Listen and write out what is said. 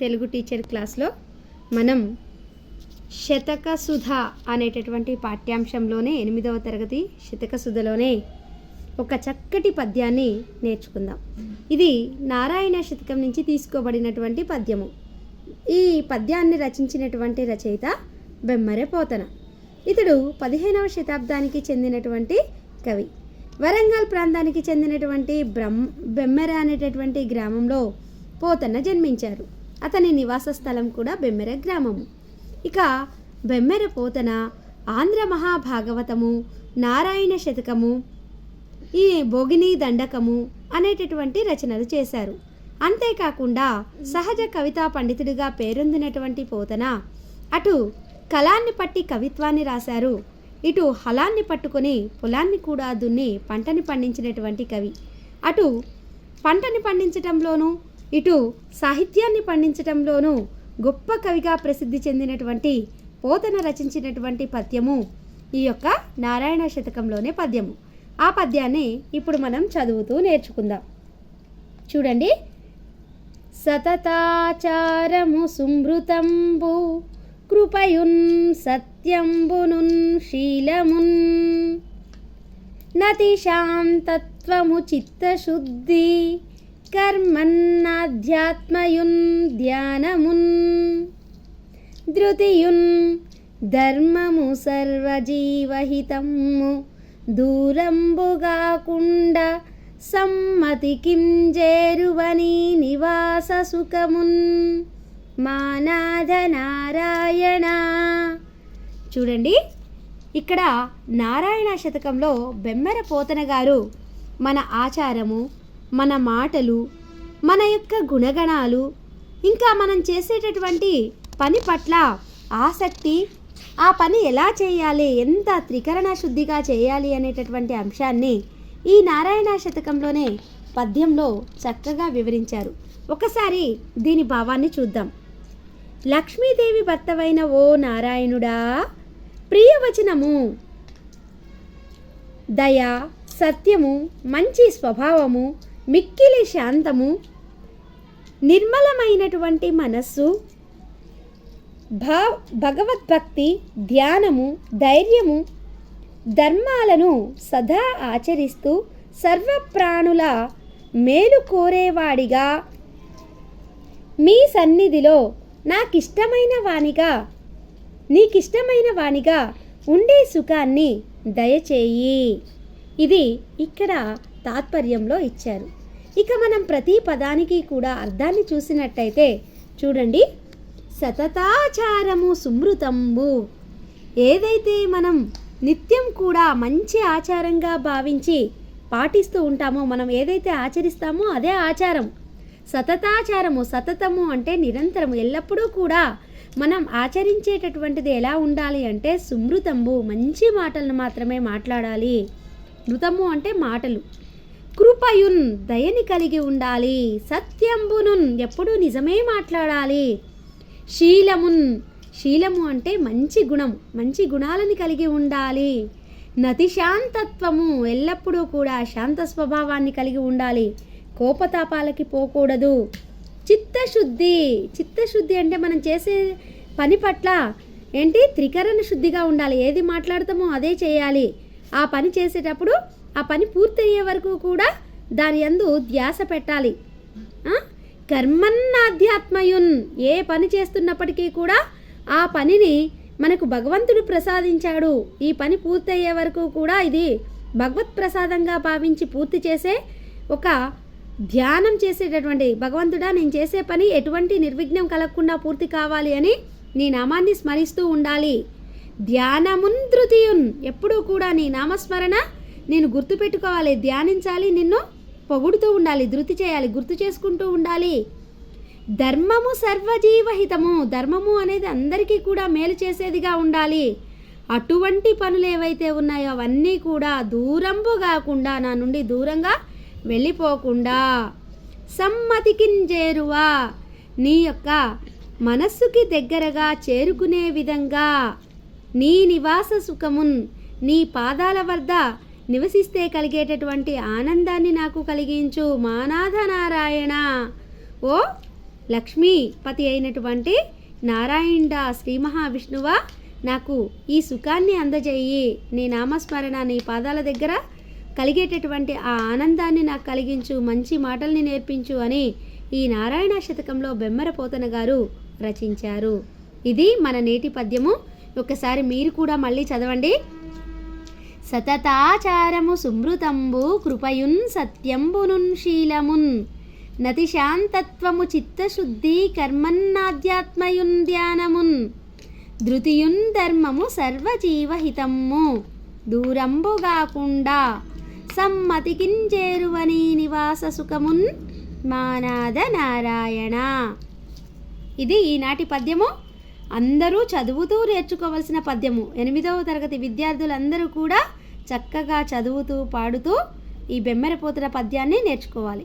Telugu teacher క్లాస్లో మనం శతక సుధ అనేటటువంటి పాఠ్యాంశంలోనే ఎనిమిదవ తరగతి శతక సుధలోనే ఒక చక్కటి పద్యాన్ని నేర్చుకుందాం. ఇది నారాయణ శతకం నుంచి తీసుకోబడినటువంటి పద్యము. ఈ పద్యాన్ని రచించినటువంటి రచయిత బెమ్మరే పోతన. ఇతడు పదిహేనవ శతాబ్దానికి చెందినటువంటి కవి. వరంగల్ ప్రాంతానికి చెందినటువంటి బ్రహ్మ బెమ్మెర అనేటటువంటి గ్రామంలో పోతన్న జన్మించారు. అతని నివాస స్థలం కూడా బెమ్మెర గ్రామము. ఇక బెమ్మెర పోతన ఆంధ్ర మహాభాగవతము నారాయణ శతకము ఈ భోగిని దండకము అనేటటువంటి రచనలు చేశారు. అంతేకాకుండా సహజ కవితా పండితుడిగా పేరొందినటువంటి పోతన అటు కళాన్ని పట్టి కవిత్వాన్ని రాశారు ఇటు హలాన్ని పట్టుకొని పొలాన్ని కూడా దున్ని పంటని పండించినటువంటి కవి. అటు పంటని పండించటంలోనూ ఇటు సాహిత్యాన్ని పండించటంలోనూ గొప్ప కవిగా ప్రసిద్ధి చెందినటువంటి పోతన రచించినటువంటి పద్యము ఈ యొక్క నారాయణ శతకంలోనే పద్యము. ఆ పద్యాన్ని ఇప్పుడు మనం చదువుతూ నేర్చుకుందాం. చూడండి. సతతాచారము సుమృతంబు కృపయున్ సత్యంబునున్ శీలమున్. నతి శాంతత్వము చిత్తశుద్ధి కర్మన్నాధ్యాత్మయున్ ధ్యానమున్ ధృతియున్ ధర్మము సర్వజీవహితము దూరంబుగాకుండా సమ్మతి కింజేరువని నివాస సుఖమున్ మానాథ నారాయణ చూడండి ఇక్కడ నారాయణ శతకంలో బెమ్మెర పోతన గారు మన ఆచారము మన మాటలు మన యొక్క గుణగణాలు ఇంకా మనం చేసేటటువంటి పని పట్ల ఆసక్తి ఆ పని ఎలా చేయాలి ఎంత త్రికరణ శుద్ధిగా చేయాలి అనేటటువంటి అంశాన్ని ఈ నారాయణ శతకంలోనే పద్యంలో చక్కగా వివరించారు. ఒకసారి దీని భావాన్ని చూద్దాం. లక్ష్మీదేవి భర్తవైన ఓ నారాయణుడా ప్రియవచనము దయ సత్యము మంచి స్వభావము మిక్కిలి శాంతము నిర్మలమైనటువంటి మనస్సు భా భగవద్భక్తి ధ్యానము ధైర్యము ధర్మాలను సదా ఆచరిస్తూ సర్వప్రాణుల మేలు కోరేవాడిగా. మీ సన్నిధిలో నాకిష్టమైన వానిగా నీకిష్టమైన వానిగా ఉండే సుఖాన్ని దయచేయి. ఇది ఇక్కడ తాత్పర్యంలో ఇచ్చారు. ఇక మనం ప్రతి పదానికి కూడా అర్థాన్ని చూసినట్టయితే చూడండి. సతతాచారము సుమృతంబు. ఏదైతే మనం నిత్యం కూడా మంచి ఆచారంగా భావించి పాటిస్తూ ఉంటామో మనం ఏదైతే ఆచరిస్తామో అదే ఆచారం. సతతాచారము సతతము అంటే నిరంతరము. ఎల్లప్పుడూ కూడా మనం ఆచరించేటటువంటిది ఎలా ఉండాలి అంటే సుమృతంబు. మంచి మాటలను మాత్రమే మాట్లాడాలి. మృతము అంటే మాటలు. కృపయున్ దయని కలిగి ఉండాలి. సత్యంబునున్ ఎప్పుడూ నిజమే మాట్లాడాలి. శీలమున్ శీలము అంటే మంచి గుణం మంచి గుణాలను కలిగి ఉండాలి. నతి శాంతత్వము ఎల్లప్పుడూ కూడా శాంత స్వభావాన్ని కలిగి ఉండాలి. కోపతాపాలకి పోకూడదు. చిత్తశుద్ధి చిత్తశుద్ధి అంటే మనం చేసే పని పట్ల ఏంటి? త్రికరణ శుద్ధిగా ఉండాలి. ఏది మాట్లాడతామో అదే చేయాలి. ఆ పని చేసేటప్పుడు ఆ పని పూర్తయ్యే వరకు కూడా దాని యందు ధ్యాస పెట్టాలి. కర్మన్నాధ్యాత్మయున్ ఏ పని చేస్తున్నప్పటికీ కూడా ఆ పనిని మనకు భగవంతుడు ప్రసాదించాడు. ఈ పని పూర్తయ్యే వరకు కూడా ఇది భగవత్ ప్రసాదంగా భావించి పూర్తి చేసే ఒక ధ్యానం చేసేటటువంటి భగవంతుడా నేను చేసే పని ఎటువంటి నిర్విఘ్నం కలగకుండా పూర్తి కావాలి అని నీ నామాన్ని స్మరిస్తూ ఉండాలి. ధ్యానమున్ తృతీయున్ ఎప్పుడూ కూడా నీ నామస్మరణ నేను గుర్తుపెట్టుకోవాలి ధ్యానించాలి నిన్ను పొగుడుతూ ఉండాలి ధృతి చేయాలి గుర్తు చేసుకుంటూ ఉండాలి. ధర్మము సర్వజీవహితము. ధర్మము అనేది అందరికీ కూడా మేలు చేసేదిగా ఉండాలి. అటువంటి పనులు ఏవైతే ఉన్నాయో అవన్నీ కూడా దూరంపు కాకుండా నా నుండి దూరంగా వెళ్ళిపోకుండా సమ్మతికింజేరువా నీ యొక్క మనస్సుకి దగ్గరగా చేరుకునే విధంగా నీ నివాస సుఖమున్ నీ పాదాల వద్ద నివసిస్తే కలిగేటటువంటి ఆనందాన్ని నాకు కలిగించు మానాథ నారాయణ ఓ లక్ష్మీపతి అయినటువంటి నారాయణ శ్రీ మహావిష్ణువా నాకు ఈ సుఖాన్ని అందజేయి. నీ నామస్మరణ నీ పాదాల దగ్గర కలిగేటటువంటి ఆ ఆనందాన్ని నాకు కలిగించు మంచి మాటల్ని నేర్పించు అని ఈ నారాయణ శతకంలో బెమ్మరపోతన గారు రచించారు. ఇది మన నేటి పద్యము. ఒకసారి మీరు కూడా మళ్ళీ చదవండి. సతతాచారము సుమృతంబు కృపయున్ సత్యంబునున్ శీలమున్. నతి శాంతత్వము చిత్తశుద్ధి కర్మన్నాధ్యాత్మయున్ ధ్యానమున్. ధృతియున్ ధర్మము సర్వజీవహితము. దూరంబుగాకుండా సమ్మతికించేరువని నివాస సుఖమున్ మానాద నారాయణ. ఇది ఈనాటి పద్యము. అందరూ చదువుతూ నేర్చుకోవలసిన పద్యము. ఎనిమిదవ తరగతి విద్యార్థులందరూ కూడా చక్కగా చదువుతూ పాడుతూ ఈ బెమ్మెరపోతుల పద్యాన్ని నేర్చుకోవాలి.